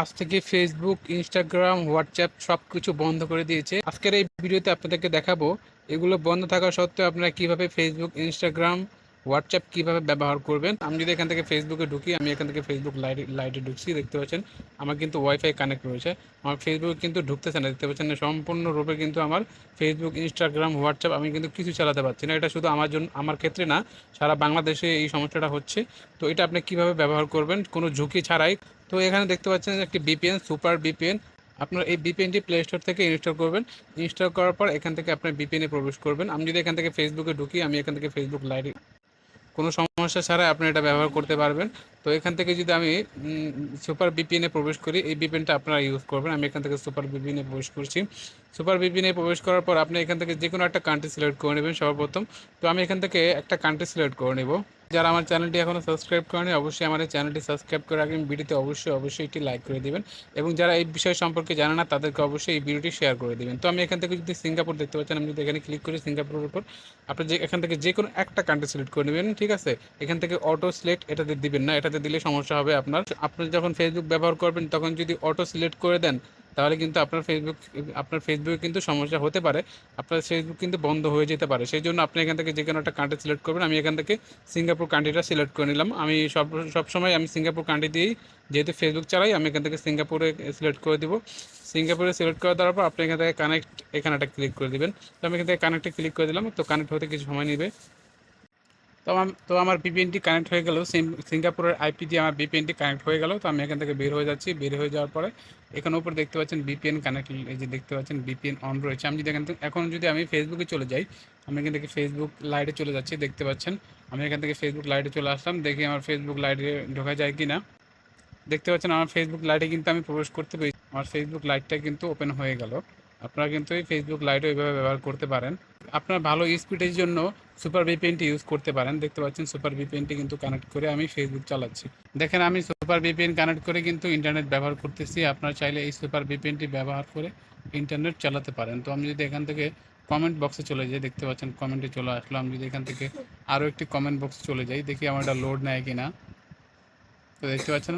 আজ থেকে Facebook Instagram WhatsApp সব কিছু বন্ধ করে দিয়েছে। আজকের এই ভিডিওতে আপনাদেরকে দেখাবো, এগুলো বন্ধ থাকা সত্ত্বেও আপনারা কীভাবে ফেসবুক ইনস্টাগ্রাম হোয়াটসঅ্যাপ কীভাবে ব্যবহার করবেন? আমি যদি এখান থেকে ফেসবুকে ঢুকি, আমি এখান থেকে ফেসবুক লাইট লাইটে ঢুকছি, দেখতে পাচ্ছেন? আমার কিন্তু ওয়াইফাই কানেক্ট রয়েছে। আমার ফেসবুক কিন্তু ঢুকতেছে না, দেখতে পাচ্ছেন? সম্পূর্ণরূপে কিন্তু আমার ফেসবুক ইনস্টাগ্রাম হোয়াটসঅ্যাপ আমি কিন্তু কিছু চালাতে পারছি না। এটা শুধু আমার জন্য, আমার ক্ষেত্রে না, সারা বাংলাদেশে এই সমস্যাটা হচ্ছে। তো এটা আপনি কীভাবে ব্যবহার করবেন? কোনো ঝুঁকি ছাড়াই। তো এখানে দেখতে পাচ্ছেন একটি বিপিএন সুপার বিপিএন আপনার এই বিপিএনটি প্লে স্টোর থেকে ইনস্টল করবেন। ইনস্টল করার পর এখান থেকে আপনার বিপিএনে প্রবেশ করবেন। আমি যদি এখান থেকে ফেসবুকে ঢুকি, আমি এখান থেকে ফেসবুক লাইভে কোনো সমস্যা ছাড়াই আপনি এটা ব্যবহার করতে পারবেন। তো এখান থেকে যদি আমি সুপার বিপিএনে প্রবেশ করি, এই বিপিএনটা আপনারা ইউজ করবেন। আমি এখান থেকে সুপার বিপিএনে প্রবেশ করছি। সুপার বিপিএনে প্রবেশ করার পর আপনি এখান থেকে যে কোনো একটা কান্ট্রি সিলেক্ট করে নেবেন সর্বপ্রথম। তো আমি এখান থেকে একটা কান্ট্রি সিলেক্ট করে নেব। যারা আমার চ্যানেলটি এখনও সাবস্ক্রাইব করেনি, অবশ্যই আমার এই চ্যানেলটি সাবস্ক্রাইব করে রাখবেন। ভিডিওতে অবশ্যই অবশ্যই একটি লাইক করে দিবেন এবং যারা এই বিষয় সম্পর্কে জানে না, তাদেরকে অবশ্যই এই ভিডিওটি শেয়ার করে দিবেন। তো আমি এখান থেকে যদি সিঙ্গাপুর দেখতে পাচ্ছেন, আমি যদি এখানে ক্লিক করি সিঙ্গাপুরের উপর, আপনি যে এখান থেকে যে কোনো একটা কান্ট্রি সিলেক্ট করে নেবেন, ঠিক আছে? এখান থেকে অটো সিলেক্ট এটাতে দিবেন না, এটাতে দিলে সমস্যা হবে আপনার। আপনি যখন ফেসবুক ব্যবহার করবেন, তখন যদি অটো সিলেক্ট করে দেন তাহলে কিন্তু আপনার ফেসবুক আপনার ফেসবুকে কিন্তু সমস্যা হতে পারে। আপনার ফেসবুক কিন্তু বন্ধ হয়ে যেতে পারে। সেই জন্য আপনি এখান থেকে যে কোনো একটা কান্ট্রি সিলেক্ট করবেন। আমি এখান থেকে সিঙ্গাপুর কান্ট্রিটা সিলেক্ট করে নিলাম। আমি সব সবসময় আমি সিঙ্গাপুর কান্ট্রি দিয়েই যেহেতু ফেসবুক চালাই, আমি এখান থেকে সিঙ্গাপুরে সিলেক্ট করে দিব। সিঙ্গাপুরে সিলেক্ট করে দেওয়ার পর আপনি এখান থেকে কানেক্ট এখানে একটা ক্লিক করে দিবেন। তো আমি এখান থেকে কানেক্টে ক্লিক করে দিলাম। তো কানেক্ট হতে কিছু সময় নেবে। তো তো আমার বিপিএনটি কানেক্ট হয়ে গেল। সিঙ্গাপুরের আইপি দিয়ে আমার বিপিএনটি কানেক্ট হয়ে গেল। তো আমি এখান থেকে বের হয়ে যাচ্ছি। বের হয়ে যাওয়ার পরে এখানে উপর দেখতে পাচ্ছেন বিপিএন কানেক্ট এই যে দেখতে পাচ্ছেন বিপিএন অন রয়েছে। আমি যদি এখান থেকে, এখন যদি আমি ফেসবুকে চলে যাই, আমি এখান থেকে ফেসবুক লাইটে চলে যাচ্ছি, দেখতে পাচ্ছেন। আমি এখান থেকে ফেসবুক লাইটে চলে আসলাম। দেখি আমার ফেসবুক লাইটে ঢোকা যায় কি না দেখতে পাচ্ছেন আমার ফেসবুক লাইটে কিন্তু আমি প্রবেশ করতে পেরেছি। আমার ফেসবুক লাইটটা কিন্তু ওপেন হয়ে গেল। আপনারা কিন্তু এই ফেসবুক লাইটও এইভাবে ব্যবহার করতে পারেন। আপনার ভালো স্পিডের জন্য সুপার ভিপিএনটি ইউজ করতে পারেন। দেখতে পাচ্ছেন সুপার ভিপিএনটি কিন্তু কানেক্ট করে আমি ফেসবুক চালাচ্ছি। দেখেন, আমি সুপার ভিপিএন কানেক্ট করে কিন্তু ইন্টারনেট ব্যবহার করতেছি। আপনারা চাইলে এই সুপার ভিপিএনটি ব্যবহার করে ইন্টারনেট চালাতে পারেন। তো আমি যদি এখান থেকে কমেন্ট বক্সে চলে যাই, দেখতে পাচ্ছেন কমেন্টে চলে আসলো। আমি যদি এখান থেকে আরও একটি কমেন্ট বক্সে চলে যাই, দেখি আমার এটা লোড নেয় কিনা। তো দেখতে পাচ্ছেন?